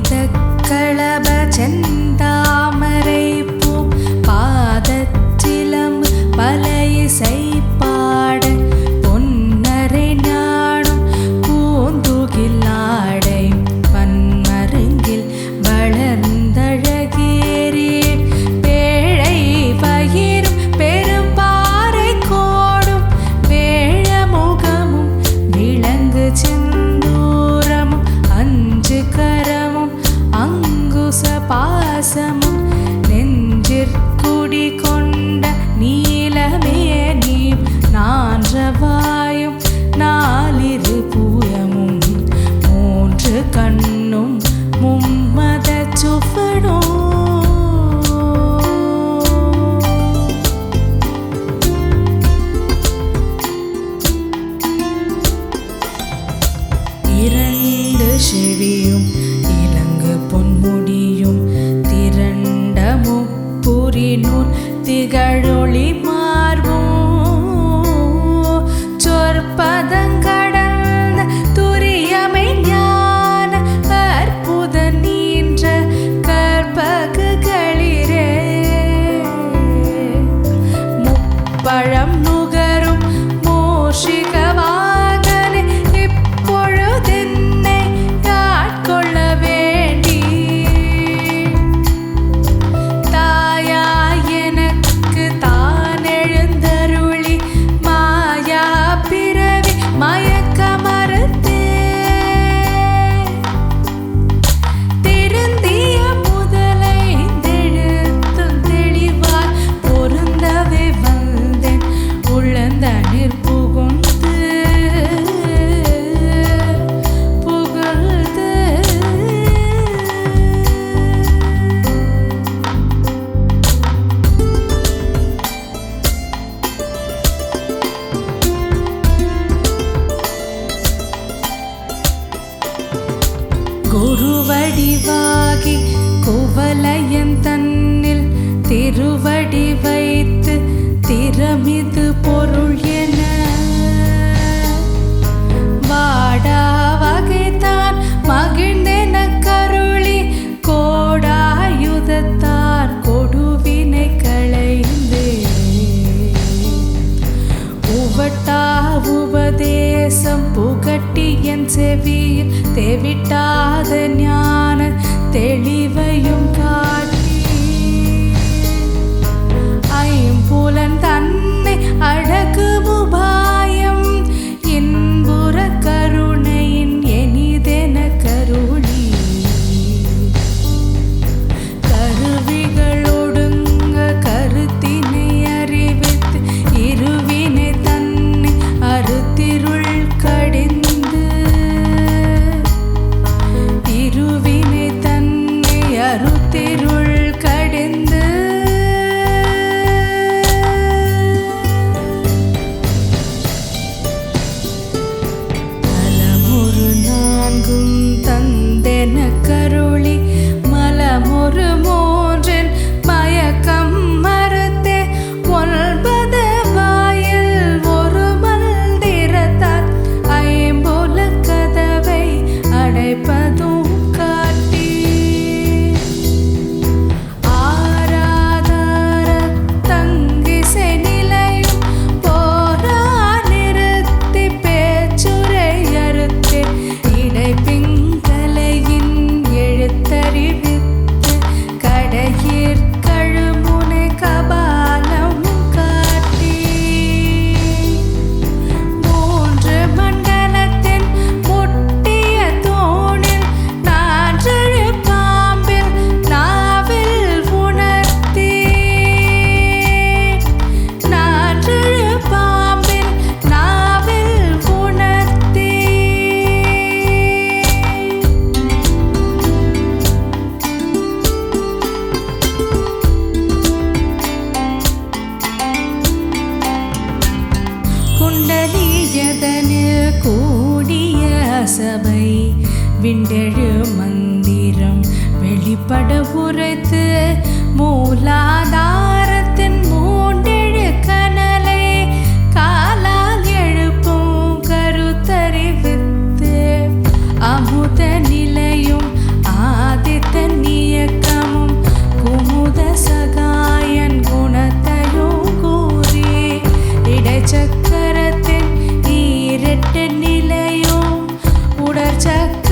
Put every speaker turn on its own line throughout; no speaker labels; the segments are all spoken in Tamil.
the வலயம் தன்னில் திருவடி வைத்து திறமிது பொருள் என. வாடா வகைத்தான் மகிழ்ந்தென கருளி கோடாயுதத்தார் கொடுவினை களைந்து. உவட்டா உபதேசம் புகட்டி என் செவியில் தெவிட்டாத ஞான தெளிவையும் காட்டி ஐம்புல விண்டெழு மந்திரம் வெளிப்பட உரைத்து மூலாதாரத்தின் மூண்டெழு கனலை காலால் எழுப்பும் கருத்தறிவித்து அமுத நிலையும் ஆதித்த நியக்கமும் குமுத சகாயன் குணத்தையும் கூறி இடைச்சக்கரத்தின் ஈரட்டு நிலையும் உடற்சக்க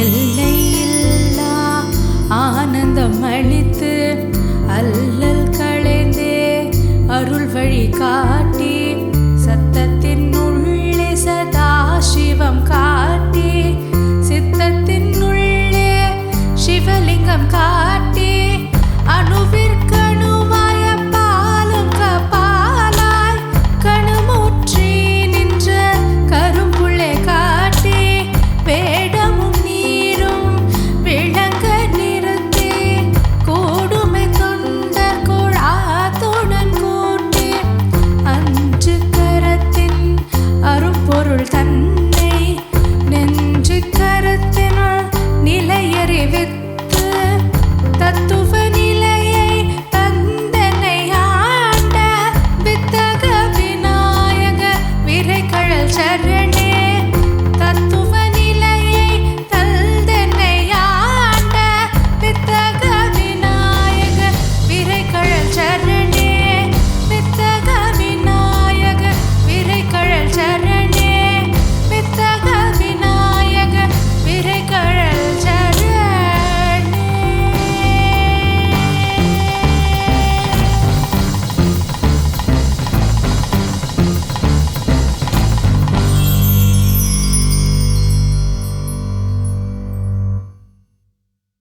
எல்லையில்லா